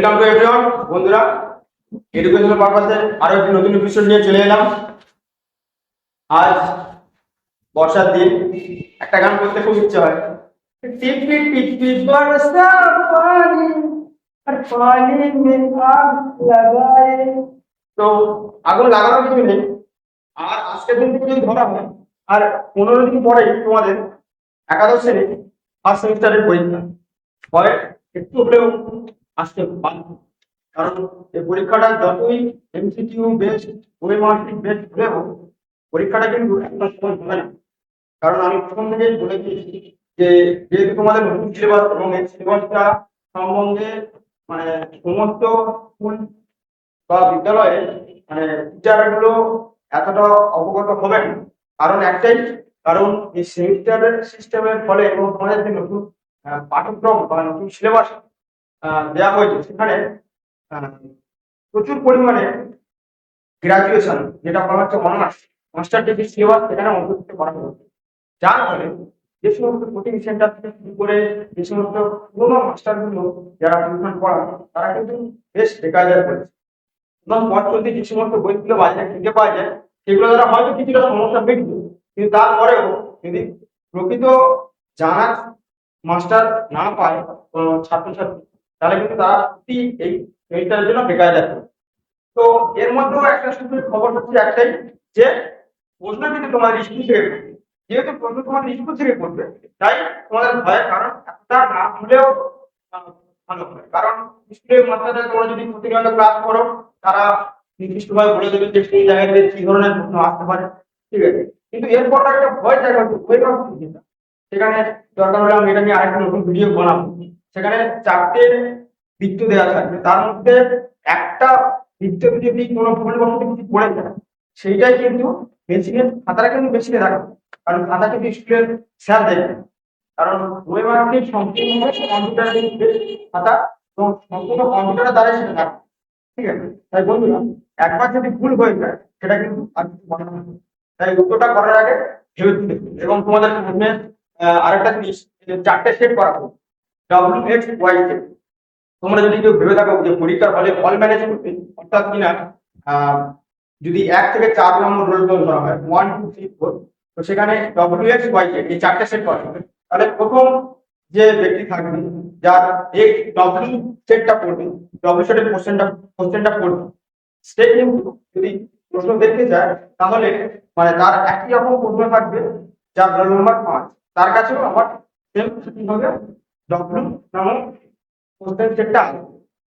Welcome to everyone বন্ধুরা educational পারপাসে আরও একটি নতুন এপিসোড নিয়ে চলে এলাম। আজ বর্ষার দিন। একটা গান করতে খুব ইচ্ছে হয়। টিপ টিপ টিপ টিপ বরসা পানি, আর পানি মে আগ লাগায়ে। তো আগুন লাগানোর কিছু নেই। আর আজকের দিন থেকে যদি ধরা হয়, আর পনেরো দিন পরে তোমাদের একাদশ শ্রেণি ফার্স্ট সেমিস্টারের পরীক্ষা। হয় একটু হলেও আসতে বাধ্য কারণ এই পরীক্ষাটা যতই এমসিকিউ বেস্ট ওয়েমার্কিং বেস্ট হলেও পরীক্ষাটা কিন্তু একটা সময় হবে না। কারণ আমি প্রথম থেকেই বলে দিয়েছি যে, যেহেতু তোমাদের নতুন সিলেবাস এবং এই সিলেবাসটা সম্বন্ধে মানে সমস্ত স্কুল বা বিদ্যালয়ে মানে টিচারগুলো এতটা অবগত হবে না। কারণ একটাই, কারণ এই সেমিস্টারের সিস্টেমের ফলে এবং তোমাদের যে নতুন পাঠ্যক্রম বা নতুন সিলেবাস দেওয়া হয়েছে। সেখানে প্রচুর পরিমাণে গ্রাজুয়েশন যেটা বলা হচ্ছে অনার্স মাস্টার ডিগ্রি সিলেবাস সেখানে অন্তর্ভুক্ত করা হয়েছে যার ফলে যে সমস্ত কোচিং সেন্টার থেকে শুরু করে যে সমস্ত পুরোনো মাস্টারগুলো যারা টিউশন পড়ান তারা কিন্তু বেশ বেকার করেছে এবং পথ চলতে যে সমস্ত বইগুলো বাজারে কিনতে পাওয়া যায়, সেগুলো দ্বারা হয়তো কিছুটা সমস্যা মিটবে। কিন্তু তারপরেও যদি প্রকৃত জানার মাস্টার না পায় ছাত্রছাত্রী তাহলে কিন্তু তারা সত্যি এই এইটার জন্য বেকার যাবে তো এর মধ্যেও একটা শুধু খবর হচ্ছে একটাই যে প্রশ্ন কিন্তু তোমার স্কুল থেকে যেহেতু প্রশ্ন তোমার স্কুল থেকে পড়বে, তাই তোমাদের ভয়ের কারণ একটা না হলেও ভালো হয় কারণ স্কুলের মাস্টাররা তোমরা যদি প্রতিনিয়ত ক্লাস করো, তারা নির্দিষ্টভাবে বলে দেবে যে সেই জায়গাতে কি ধরনের প্রশ্ন আসতে পারে। ঠিক আছে? কিন্তু এরপর একটা ভয় জায়গা ওই সেখানে দরকার হলে আমি এটা নিয়ে আরেকটা নতুন ভিডিও বানাবো। সেখানে চারটে বৃত্ত দেওয়া থাকবে। তার মধ্যে একটা বৃত্ত যদি কোনো ভুলবশত কিছু পড়ে যায় সেইটাই কিন্তু মেশিনের খাতাটা কিন্তু মেশিনে রাখবে কারণ খাতা কিন্তু স্কুলের স্যার দেখবে। কারণ ওই মার্কটি সম্পূর্ণভাবে কম্পিউটারের খাতা এবং সম্পূর্ণ কম্পিউটারের দ্বারাই সেটা রাখবে ঠিক আছে? তাই বন্ধুরা, একবার যদি ভুল হয়ে যায়, সেটা কিন্তু আর কিছু বানানো হবে তাই উত্তরটা করার আগে ভেবে এবং তোমাদের আরেকটা জিনিস চারটে সেট করা হবে। ডাব্লিউ এক্স ওয়াই জেড তোমরা যদি কেউ ভেবে থাকো যে পরীক্ষার হলে অল ম্যানেজ করতে অর্থাৎ কিনা যদি এক থেকে চার নম্বর রোল কল ধরা হয় ওয়ান টু থ্রি ফোর তো সেখানে ডব্লিউ এক্স ওয়াই জেড এই চারটে সেট করা তাহলে প্রথম যে ব্যক্তি থাকবে, যার এক ডব্লিউ সেটটা পড়বে ডব্লিউ সেটের কোশ্চেনটা কোশ্চেনটা পড়বে। সে কিন্তু যদি প্রশ্ন দেখতে যায় তাহলে মানে তার একই রকম প্রশ্ন থাকবে, যার রোল নম্বর পাঁচ। তার কাছেও আবার সেম হবে।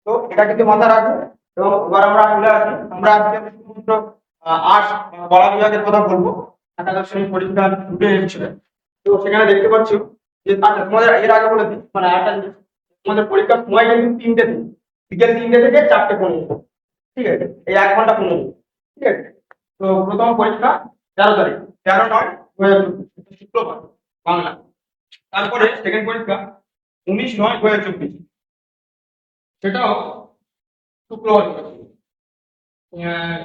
তো এটা কিন্তু মাথা রাখবে এবং এবার আমরা চলে আসি। আমরা আজকে শুধুমাত্র আর্টস বিভাগের কথা বলব। একাদশ শ্রেণির পরীক্ষা দুটো তো সেখানে দেখতে পাচ্ছ যে আচ্ছা তোমাদের এর আগে বলে দিই মানে জিনিস, তোমাদের পরীক্ষার সময় কিন্তু তিনটে দিন। বিকেল তিনটে থেকে চারটে পনেরো ঠিক আছে? এই এক ঘণ্টা পনেরো ঠিক আছে? তো প্রথম পরীক্ষা তেরো তারিখ। তেরো নয় শুক্রবার বাংলা। তারপরে সেকেন্ড পরীক্ষা উনিশ নয় দু হাজার চব্বিশ। সেটাও শুক্রবার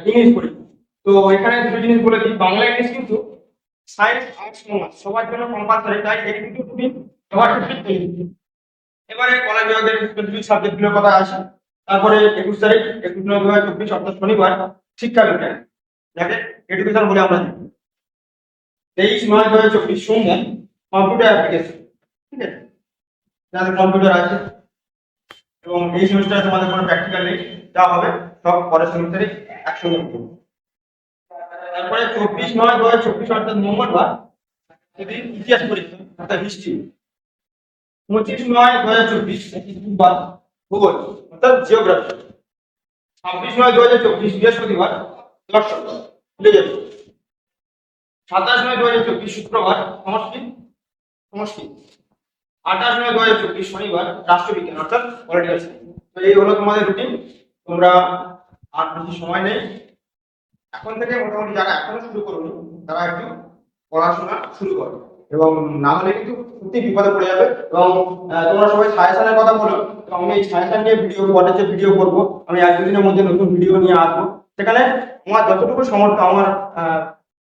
ইংলিশ পরীক্ষা তো এখানে দুটো জিনিস বলে দিই বাংলা ইংলিশ কিন্তু সায়েন্স আর্টস কমার্স সবার জন্য কম্পালসারি তাই এই কিন্তু দুদিন সবার এবারে কলা বিভাগের স্পেসিফিক সাবজেক্টগুলোর কথা আসে। তারপরে একুশ তারিখ, একুশ নয় দু হাজার চব্বিশ, অর্থাৎ শনিবার, শিক্ষা বিজ্ঞান। যাকে এডুকেশন বলে আমরা জানি। তেইশ নয় দু হাজার চব্বিশ, সোমবার কম্পিউটার অ্যাপ্লিকেশন ঠিক আছে? যাদের কম্পিউটার আছে। এবং এই সেমিস্টারে তোমাদের কোনো প্র্যাকটিক্যাল নেই। যা হবে, সব পরের সেমিস্টারে একসঙ্গে হবে তারপরে চব্বিশ নয় দু হাজার চব্বিশ অর্থাৎ মঙ্গলবার, সেদিন ইতিহাস পরীক্ষা, অর্থাৎ হিস্ট্রি পঁচিশ নয় দু হাজার চব্বিশ বুধবার, ভূগোল, অর্থাৎ জিওগ্রাফি ছাব্বিশ নয় দু হাজার চব্বিশ, বৃহস্পতিবার, দর্শন, ভুলে যাবে সাতাশ নয় দু হাজার চব্বিশ, শুক্রবার সংস্কৃত সংস্কৃত আঠাশ নয়, দু হাজার চব্বিশ শনিবার রাষ্ট্রবিজ্ঞান, অর্থাৎ পলিটিক্যাল সায়েন্স তো এই হলো তোমাদের রুটিন তোমরা আর বেশি সময় নেই। এখন থেকে মোটামুটি যারা এখনও শুরু করোনি তারা একটু পড়াশোনা শুরু করো। এবং না হলে কিন্তু সত্যি বিপদে পড়ে যাবে। এবং তোমরা সবাই সাজেশনের কথা বলো, তো আমি এই সাজেশন নিয়ে ভিডিও পরে ভিডিও করব? আমি এক দুদিনের মধ্যে নতুন ভিডিও নিয়ে আসব। সেখানে আমার যতটুকু সমর্থ আমার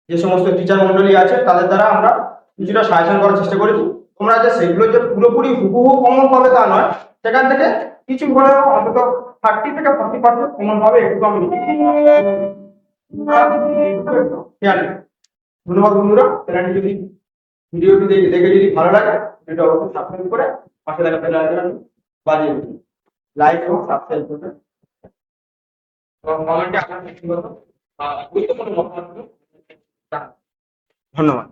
যে সমস্ত টিচার মন্ডলী আছে, তাদের দ্বারা আমরা কিছুটা সাজেশন করার চেষ্টা করেছি। তোমরা যে সেগুলো যে পুরোপুরি হুবহু কমন পাবে তা নয়, সেখান থেকে কিছু হলেও অন্তত থার্টি থেকে ফর্টি পার্সেন্ট কমন হবে একটু আমি ধন্যবাদ বন্ধুরা। চ্যানেলটি যদি ভিডিওটি দেখে দেখে যদি ভালো লাগে ভিডিওটা অবশ্যই সাবস্ক্রাইব করে পাশে বেল আইকন বাজিয়ে দিন লাইক এবং সাবস্ক্রাইব করবেন। কমেন্টে আপনার ব্যক্তিগত গুরুত্বপূর্ণ মতামত ধন্যবাদ।